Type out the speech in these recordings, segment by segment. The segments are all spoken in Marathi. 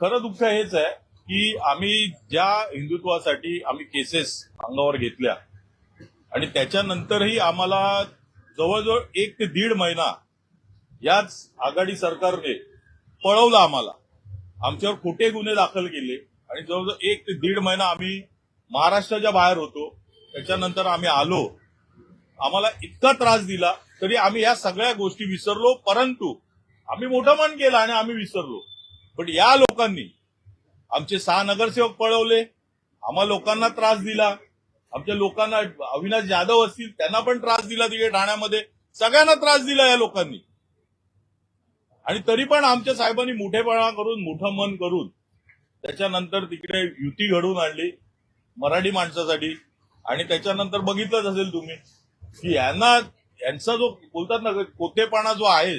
खरं दुःख हेच आहे की आम्ही ज्या हिंदुत्वासाठी आम्ही केसेस अंगावर घेतल्या आणि त्याच्यानंतरही आम्हाला जवळजवळ एक ते दीड महिना याच आघाडी सरकारने पळवलं आम्हाला. आमच्यावर खोटे गुन्हे दाखल केले आणि जवळजवळ एक ते दीड महिना आम्ही महाराष्ट्राच्या बाहेर होतो. त्याच्यानंतर आम्ही आलो. आम्हाला इतका त्रास दिला तरी आम्ही या सगळ्या गोष्टी विसरलो परंतु आम्ही मोठं मन केलं आणि आम्ही विसरलो. पण या लोकांनी आमचे सहा नगरसेवक पळवले आम्हा लोकांना त्रास दिला. आमच्या लोकांना अविनाश जाधव असतील त्यांना पण त्रास दिला तिकडे ठाण्यामध्ये. सगळ्यांना त्रास दिला या लोकांनी. आणि तरी पण आमच्या साहेबांनी मोठेपणा करून मोठं मन करून त्याच्यानंतर तिकडे युती घडवून आणली मराठी माणसासाठी. आणि त्याच्यानंतर बघितलंच असेल तुम्ही की यांना यांचा जो बोलतात ना कोतेपणा जो आहे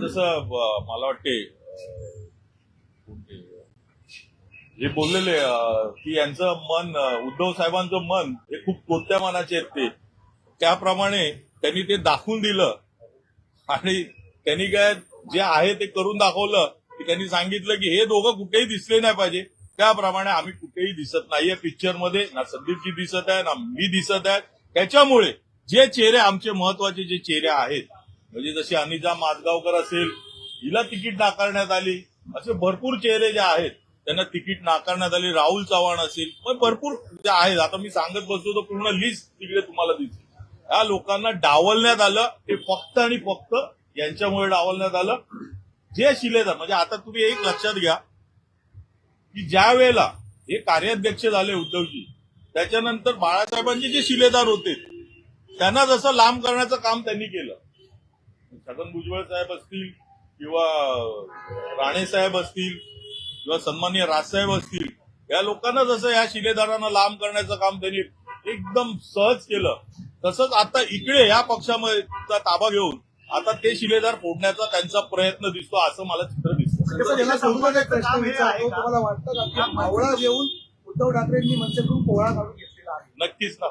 जसं मला वाटते हे बोललेले की यांचं मन उद्धव साहेबांचं मन हे खूप कोणत्या मनाचे आहेत ते. त्याप्रमाणे त्यांनी ते दाखवून दिलं. आणि त्यांनी काय जे आहे ते करून दाखवलं की त्यांनी सांगितलं की हे दोघं कुठेही दिसले नाही पाहिजे. त्याप्रमाणे आम्ही कुठेही दिसत नाहीये पिक्चरमध्ये ना संदीपजी दिसत आहे ना मी दिसत आहे. त्याच्यामुळे जे चेहरे आमचे महत्त्वाचे जे चेहरे आहेत म्हणजे जशी अनिजा माजगावकर असेल हिला तिकीट नाकारण्यात आली असे भरपूर चेहरे जे आहेत त्यांना तिकीट नाकारण्यात आली राहुल चव्हाण असेल. भरपूर जे आहेत आता मी सांगत बसतो तर पूर्ण लिस्ट तिकडे तुम्हाला दिसेल. या लोकांना डावलण्यात आलं हे फक्त आणि फक्त यांच्यामुळे डावलण्यात आलं. जे शिलेदार म्हणजे आता तुम्ही एक लक्षात घ्या की ज्या वेळेला हे कार्याध्यक्ष झाले उद्धवजी त्याच्यानंतर बाळासाहेबांचे जे शिलेदार होते त्यांना जसं लांब करण्याचं काम त्यांनी केलं. छगन भुजबळ साहेब असतील किंवा राणे साहेब असतील किंवा सन्माननीय राजसाहेब असतील या लोकांना जसं या शिलेदारांना लांब करण्याचं काम त्यांनी एकदम सहज केलं तसंच आता इकडे या पक्षामध्ये ताबा घेऊन आता ते शिलेदार फोडण्याचा त्यांचा प्रयत्न दिसतो असं मला चित्र दिसतं. उद्धव ठाकरेंनी मनसेकडून पोळा काढून घेतलेला आहे? नक्कीच ना.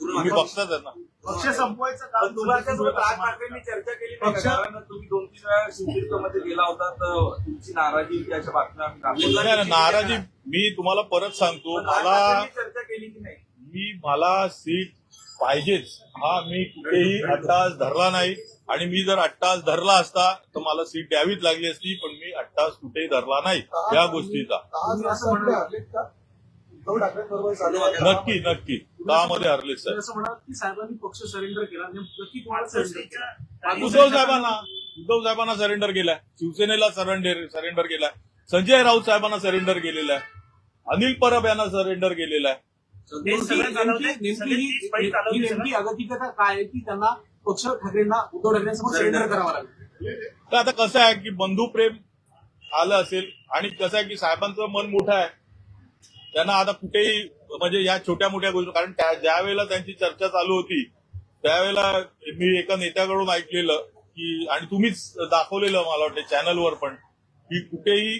तुम्ही बघताच आहे ना पक्ष संपवायचं काम त्यासोबत राज ठाकरेंनी चर्चा केली नाही पक्ष- तुम्ही दोन तीन वेळा शिवसेनेमध्ये गेला होता तर तुमची नाराजी होती अशा बातम्या नाराजी मी तुम्हाला परत सांगतो मला चर्चा केली की नाही? मी मला सीट पाहिजेच. हा मी कुठेही अट्टास धरला नाही. आणि मी जर अट्टास धरला असता तर मला सीट द्यावीच लागली असती पण मी अट्टास कुठेही धरला नाही या गोष्टीचा आज असं हरलेत का उद्धव ठाकरेंबरोबर चालू आहे. नक्की. नक्की दहामध्ये हरले सर असं म्हणाल की साहेबांनी पक्ष सरेंडर केला कोणाला सरेंडर केला. उद्धव साहेबांना उद्धव साहेबांना सरेंडर केलाय. शिवसेनेला सरेंडर सरेंडर केलाय. संजय राऊत साहेबांना सरेंडर केलेलं आहे. अनिल परब यांना सरेंडर केलेलं आहे. नेमकी अगतिकता काय आहे की त्यांना पक्ष ठाकरेंना उद्धव ठाकरेंसमोर सरेंडर करावं लागेल? तर आता कसं आहे की बंधुप्रेम आलं असेल आणि कसं आहे की साहेबांचं मन मोठं आहे. त्यांना आता कुठेही म्हणजे या छोट्या मोठ्या गोष्टी कारण ज्यावेळेला ज्या वेळेला त्यांची चर्चा चालू होती त्यावेळेला मी एका नेत्याकडून ऐकलेलं की आणि तुम्हीच दाखवलेलं मला वाटतं चॅनलवर पण की कुठेही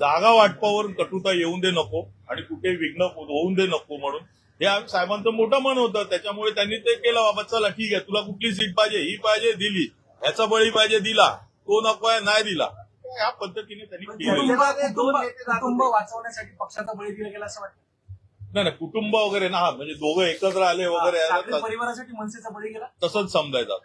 जागा वाटपावर कटुता येऊन दे नको आणि कुठेही विघ्न होऊन दे नको म्हणून. हे साहेबांचं मोठं मन होतं. त्याच्यामुळे त्यांनी ते केलं बाबा चला ठीक आहे. तुला कुठली सीट पाहिजे ही पाहिजे दिली. ह्याचा बळी पाहिजे दिला. तो नको आहे नाही दिला. या पद्धतीने त्यांनी केलं कुटुंब- दोन कुटुंब नेते दाखवले. कुटुंब वाचवण्यासाठी पक्षाचा बळी दिला गेला असं वाटतं नाही नाही कुटुंब वगैरे ना हा म्हणजे दोघं एकत्र आले वगैरे परिवारासाठी मनसेचा बळी गेला तसंच समजायचं.